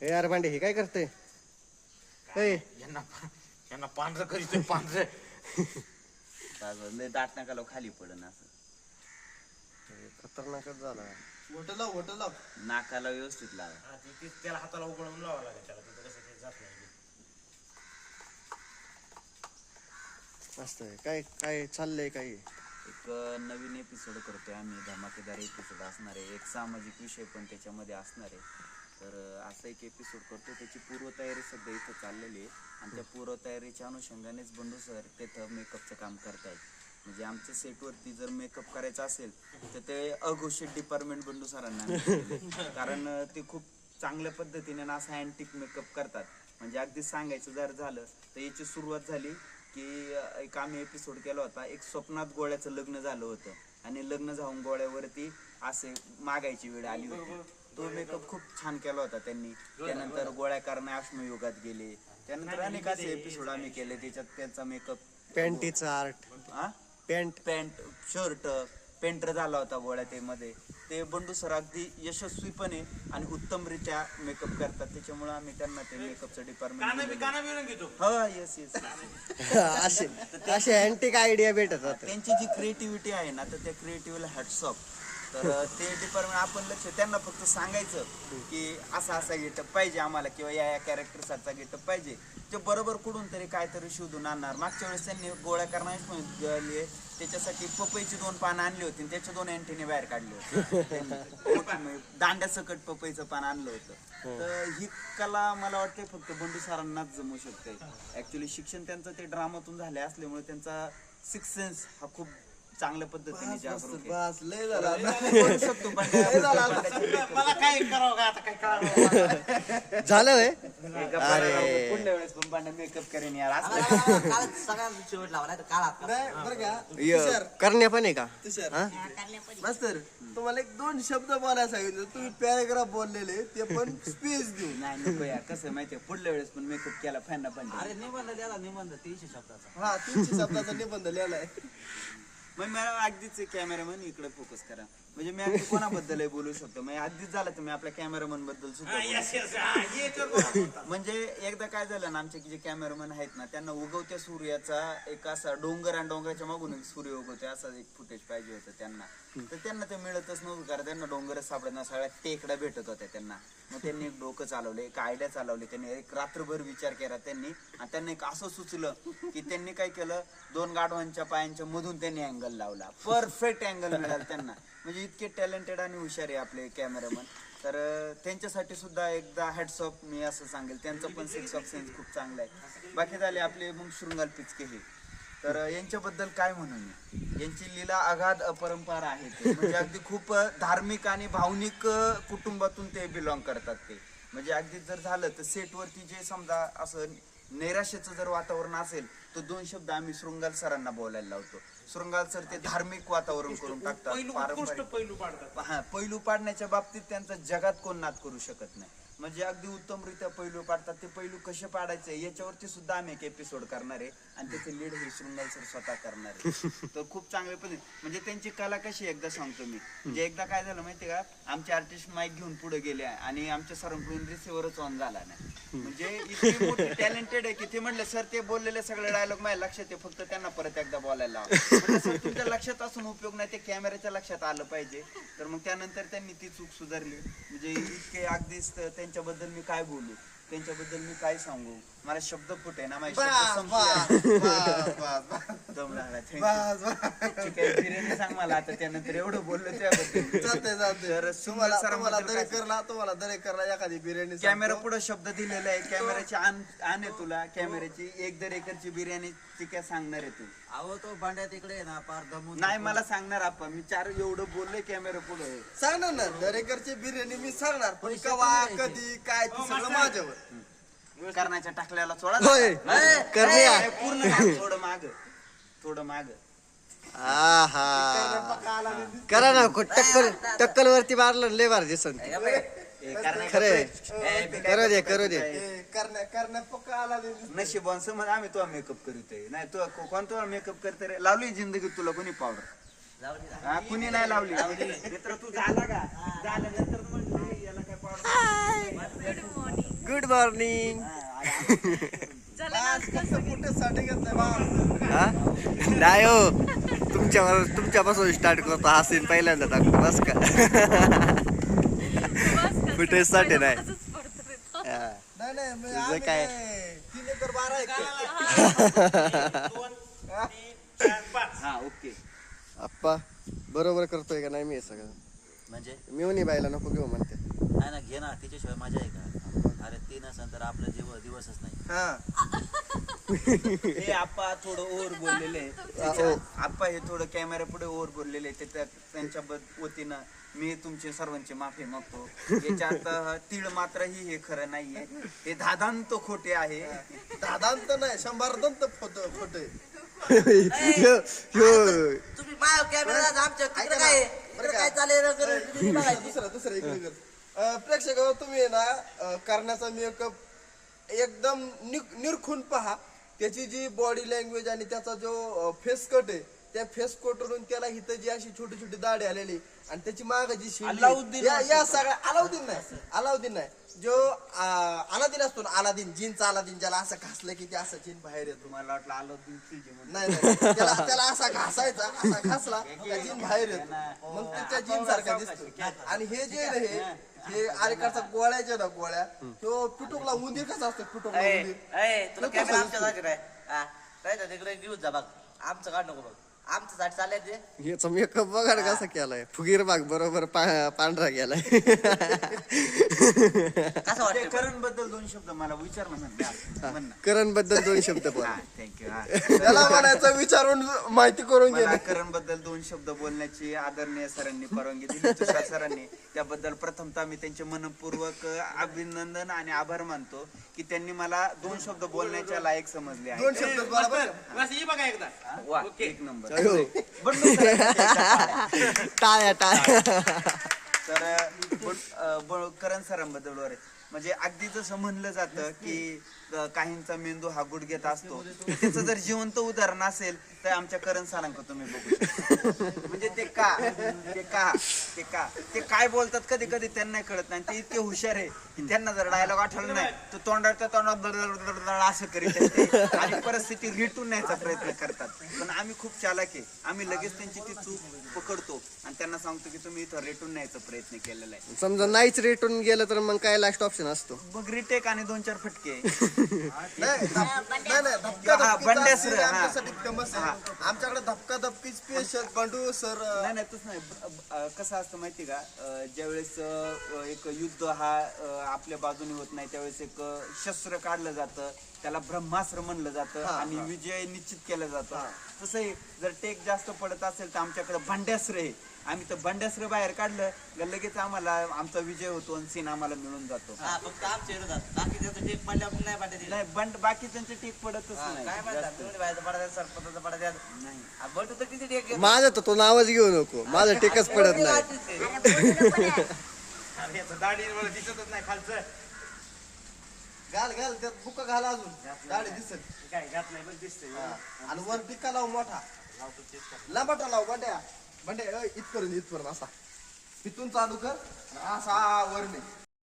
हे यार भांडे हे काय करते ए. यांना यांना पांढरं करीतोय पांढरं. लय दाट नका लावू, खाली पडन असं. खतरनाकच झाला. होटल होटल नाकाला व्यवस्थित लावा. हा, ते- ते- त्याला हाताला उघडून लावा लागेल त्याला तिथं कसं ते जात नाही. मस्त आहे. काय काय चाललंय काय? एक अं, नवीन एपिसोड करतोय आम्ही. धमाकेदार एपिसोड असणार आहे. एक सामाजिक विषय पण त्याच्यामध्ये असणार आहे. तर असा एक एपिसोड करतो त्याची पूर्वतयारी सध्या इथं चाललेली आहे. आणि त्या पूर्वतयारीच्या अनुषंगानेच बंडू सर तिथं मेकअपचं काम करतायत. म्हणजे आमच्या सेटवरती जर मेकअप करायचा असेल तर ते अघोषित डिपार्टमेंट बंडू सरांना कारण ते खूप चांगल्या पद्धतीने ना असं अँटिक मेकअप करतात. म्हणजे अगदी सांगायचं जर झालं तर याची सुरुवात झाली की एक आम्ही एपिसोड केला होता. एक स्वप्नात गोळ्याचं लग्न झालं होतं. आणि लग्न जाऊन गोळ्यावरती असे मागायची वेळ आली होती. तो मेकअप खूप छान केला होता त्यांनी. त्यानंतर गोळ्या करणं अश्मयुगात गेले. त्यानंतर अनेक असे एपिसोड आम्ही केले त्याच्यात त्यांचा मेकअप पॅन्टीचा आर्ट हा पॅन्ट पॅन्ट शर्ट पेंटर झाला होता गोळ्या ते मध्ये ते बंडू सर अगदी यशस्वीपणे आणि उत्तमरित्या मेकअप करतात. त्याच्यामुळे आम्ही त्यांना ते मेकअपचं डिपार्टमेंट हा येस येस असे असे अँटिक आयडिया भेटत राहतात त्यांची जी क्रिएटिव्हिटी आहे ना तर त्या क्रिएटिव्हला हॅट्सऑफ तर ते डिपार्टमेंट आपण लक्ष त्यांना फक्त सांगायचं की असा असा गेटअप पाहिजे आम्हाला किंवा या या कॅरेक्टरसारखा गेटअप पाहिजे. ते बरोबर कुठून तरी काहीतरी शोधून आणणार. मागच्या वेळेस त्यांनी गोळ्या करण्याची त्याच्यासाठी पपईची दोन पानं आणली होती आणि त्याचे दोन अँटीने बाहेर काढले होते. त्यांनी. दांड्यासकट पपईचं पान आणलं होतं. तर ही कला मला वाटते फक्त बंडू सरांनाच जमू शकते. ऍक्च्युली शिक्षण त्यांचं ते ड्रामातून झाले असल्यामुळे त्यांचा सिक्स सेन्स हा खूप चांगल्या पद्धतीने जागरूक आहे. बस लय झाला बोलू शकतो पण मला काय करावं का आता? काय करावं झालं व्हय? अरे. पुढल्या वेळेस पण मेकअप करेन यार. असं काल सगळ्यात शेवट लावला तर काल आता नाही बरं का? य- करण्या पण आहे का? तुषार. हा? मास्तर तुम्हाला एक दोन शब्द बोलायला सांगितलं. तुम्ही पॅराग्राफ बोललेले ते पण स्पेस देऊन. नाही नको यार. कसं आहे माहितीये? पुढल्या वेळेस पण मेकअप केला फॅन पण अरे निबंध द्याला निबंध. तीनशे शब्दाचा. हा तीनशे शब्दाचा निबंध लिहिलाय. मग मला अगदीच कॅमेरामन इकडे फोकस करा. म्हणजे मी अगदी कोणाबद्दल बोलू शकतो? म्हणजे अगदीच झालं तर मी आपल्या कॅमेरामनबद्दल सुद्धा बोलू हे. म्हणजे एकदा काय झालं ना आमचे जे कॅमेरामॅन आहेत ना त्यांना उगवत्या सूर्याचा एक असा डोंगर आणि डोंगराच्या मागून एक सूर्य उगवतोय असा एक फुटेज पाहिजे होतं त्यांना. तर त्यांना ते मिळतच नव्हतं कारण त्यांना डोंगरच सापडत ना सगळ्या टेकड्या भेटत होत्या त्यांना. मग त्यांनी एक डोकं चालवलं एक आयडिया चालवली त्यांनी एक रात्रभर विचार केला त्यांनी आणि त्यांनी एक असं सुचलं की त्यांनी काय केलं दोन गाढवांच्या पायांच्या मधून त्यांनी अँगल लावला. परफेक्ट अँगल मिळाला त्यांना. म्हणजे इतके टॅलेंटेड आणि हुशार आहे आपले कॅमेरामन तर त्यांच्यासाठी सुद्धा एकदा हॅट्स ऑफ मी असं सांगेल. त्यांचं पण सेन्स ऑफ सेन्स खूप चांगला आहे. बाकी झाले आपले मग शृंगाल पिचके हे. तर यांच्याबद्दल काय म्हणू मी? यांची लीला अगाध अपरंपार आहे म्हणजे अगदी खूप धार्मिक आणि भावनिक कुटुंबातून ते बिलॉंग करतात ते. म्हणजे अगदी जर झालं तर सेटवरती जे समजा असं नैराश्याचं जर वातावरण असेल तर दोन शब्द आम्ही शृंगाल सरांना बोलायला लावतो. शृंगाल सर ते धार्मिक वातावरण करून टाकतात पैलू उत्कृष्ट पारंपरिक. पैलू पाडतात. हा पैलू पाडण्याच्या बाबतीत त्यांचा जगात कोण नाद करू शकत नाही. म्हणजे अगदी उत्तमरित्या पैलू पाडतात ते पैलू कसे पाडायचे याच्यावरती सुद्धा आम्ही एक एपिसोड करणार आहे. आणि त्याचे लीड हे शृंगाल सर स्वतः करणार आहे. तर खूप चांगले पद्धती म्हणजे त्यांची कला कशी एकदा सांगतो मी. म्हणजे एकदा काय झालं माहितीये का? आमचे आर्टिस्ट माईक घेऊन पुढे गेले आणि आमच्या सरांकडून रिसिव्हरच ऑन झाला नाही. म्हणजे इतकी मोठी टॅलेंटेड आहे की ते म्हणले सर ते बोललेले सगळे डायलॉग माझ्या लक्षात आहे फक्त त्यांना परत एकदा बोलायला लावा. म्हटलं, सर तुमच्या लक्षात असून उपयोग नाही ते कॅमेऱ्याच्या लक्षात आलं पाहिजे. तर मग त्यानंतर त्यांनी ती चूक सुधारली. म्हणजे इतके अगदीच त- त्यांच्याबद्दल मी काय बोलू? त्यांच्याबद्दल मी काय सांगू? मला शब्द फुटे ना माझे शब्द संपले. दम लागला. ठीक आहे, बिर्याणी सांग मला आता त्यानंतर एवढं बोललो त्याबद्दल. चालतंय चालतंय तर तुम्हाला सरांबद्दल तुम्हाला काय दरेकरला तुम्हाला दरेकरला एखादी बिर्याणी कॅमेरा. पुढे शब्द दिलेला आहे. कॅमेऱ्याची आण आण आहे तुला. कॅमेऱ्याची एक दर एकरची बिर्याणी ती काय सांगणार आहे तू? अहो तो भांड्या तिकडे आहे ना पार दमून नाही मला सांगणार आपण. मी चार एवढं बोललोय कॅमेरा पुढे सांगणार ना. दरेकरची बिर्याणी मी सांगणार. पण कवा कधी काय ते सगळं माझ्यावर. करण्याच्या टाकल्याला सोडा होय. ए, करण्या. ए, पूर्ण माग, थोडं माग. थोडं माग. आहा. करा ना को- टक्कल टक्कल वरती मारलं लय बार दिसन करण्या खरे करू दे करू दे करण्या करण्या पक्का आला नाही दिसत. नशीब समज आम्ही तुला मेकअप करीतोय नाही तू कोणता मेकअप करते रे? लावली जिंदगीत तुला कोणी पावडर. हा कुणी नाही लावली. मित्र तू झाला का? झाल्यानंतर म्हणजे याला काय पावडर गुड मॉर्निंग नाही हो. तुमच्यावर तुमच्यापासून स्टार्ट करतो. हा सीन पहिल्यांदा टाकतो बस का? फुटेजसाठी नाही. हा. नाही नाही मी तुझं आम्ही काय? हा. आप्पा बरोबर करतोय का नाही मी सगळं? म्हणजे? मिळून बायला नको घेऊ म्हणते. नाही ना घे ना तिच्याशिवाय मजा आहे का? अरे ती नसेल तर आपलं जीव दिवसच नाही. हा. हे आप्पा थोडं ओव्हर बोललेले आहे. आ, त्याच्या- ओ. आप्पा हे थोडं कॅमेरा पुढे ओव्हर बोललेले आहे. ते त्या- त्यांच्या बद- वतीनं मी तुमचे सर्वांची माफी मागतो. याच्यात तीळ मात्रही हे खरं नाहीये. हे दादांत खोटे आहे. दादांत नाही शंभर दंत फोटो फोटो ह्यो ह्यो तुम्ही बायो कॅमेरा आमच्या तिकडे काय तिकडे चालेल. दुसरं दुसरं अं, प्रेक्षक तुम्ही आहे ना अं, करण्याचा मेकअप एकदम नि- निरखून पहा. त्याची जी बॉडी लँग्वेज आणि त्याचा जो फेस कट आहे त्या फेस कटवरून त्याला इथं जी अशी छोटी छोटी दाढी आलेली आणि त्याची माग जी आहे, अलाउद्दीन या या सगळ्या अलाउद्दीन नाही अलाउद्दीन नाही. जो अं, अलादीन असतो ना अलादीन जीनचा अलादीन ज्याला असं घासलं की ते असं जीन बाहेर येतो. तुम्हाला वाटलं म्हणून? नाही नाही त्याला त्याला असा घासायचा असा घासला का जीन बाहेर येतो. मग त्याच्या जीन सारखा दिसतो. आणि हे जे आहे ना हे हे. अलीकडचा गोळ्या जे ना गोळ्या तो पिटुकला उंदीर कसा असतो? पिटुकला ए, उंदीर. ए, तुला तो कॅमेरा आमच्या जागी नाही हा, नाही तर तिकडे घेऊन जा बघ. आमचं काढ नको बघ. आमचं साठी चाललंय ते. याचा मेकअप बघा ना कसा केलाय? फुगीर बाग बरोबर पा- पांढरा गेलाय कसं ते वाटतं करणबद्दल दोन शब्द मला विचार. म्हण ना. करणबद्दल दोन शब्द बोल. हा थँक्यू त्याला म्हणायचं विचारून माहिती करून मला घे. करणबद्दल दोन शब्द बोलण्याची आदरणीय सरांनी परवानगी दिली तुषार सरांनी. त्याबद्दल प्रथमतः मी त्यांचे मनपूर्वक अभिनंदन आणि आभार मानतो की त्यांनी मला दोन शब्द बोलण्याच्या लायक समजले आहे दोन शब्द बोला बरं. बस ही बघा एकदा वा एक नंबर. बंडू टाळ्या. टाळ्या तर बंड- अ, ब- करण सरांबद्दल बरं आहे. म्हणजे अगदी जसं म्हणलं जातं की काहींचा मेंदू हा गुडघ्यात असतो. त्याचं जर जिवंत उदाहरण असेल तर आमच्या करण सरांक तुम्ही बघू शकता. म्हणजे ते का? ते का? ते का? ते काय बोलतात कधी कधी त्यांना कळत नाही. ते इतके हुशार आहे की त्यांना जर डायलॉग आठवलं नाही तर तोंडाच्या तोंडात असं करीत. आणि परिस्थिती रिटून न्यायचा प्रयत्न करतात. पण आम्ही खूप चालाक आहे. आम्ही लगेच त्यांची ती चूक पकडतो आणि त्यांना सांगतो की तुम्ही इथं रेटून न्यायचा प्रयत्न केलेला आहे. समजा नाहीच रेटून गेलं तर मग काय लास्ट ऑप्शन असतो मग रिटेक आणि दोन चार फटके. नाही धप- नाही नाही धपका हा, धपकीचा बंड्या scene सर, हा. आमच्यासाठी फेमस आहे. आमच्याकडे धपका धपकी स्पेशल बंडू सर नाही नाही तसं नाही. ब- ब- कसं असतं माहिती का? अं, ज्यावेळेस अं, एक युद्ध हा अं, आपल्या बाजूने होत नाही त्यावेळेस एक अं, शस्त्र काढलं जातं. त्याला ब्रह्मास्त्र म्हणलं जातं आणि विजय निश्चित केला जातो. तसंही जर टेक जास्त पडत असेल तर आमच्याकडे भांड्यास्त्र आहे. आम्ही तर भांड्यास्त्र बाहेर काढलं का लगेच आम्हाला आमचा विजय होतो आणि सीन आम्हाला मिळून जातो. हा फक्त आमच्या विरोधात बाकी त्याचं टेक पडल्या नाही नाही बंड बाकीच्यांचे टेक पडतच काय नाही. म्हणतात? बाहेरचं नाही. हा, तर किती टेक घेतो? माझं तर तो नावच घेऊ नको. माझं टेकच पडत नाही. artist आहे. अरे याचं दाढी मला दिसतच नाही खालचं. घाल घाल त्यात बुका घाल अजून. गाडी दिसत काय घातलंय बघ दिसतंय. आणि वर टिक्का लाव मोठा? लांबाटा लाव बंड्या म्हणटे इथ करून इथपर्यंत इथपर्यंत असा. तिथून चालू कर आणि असा वर नाही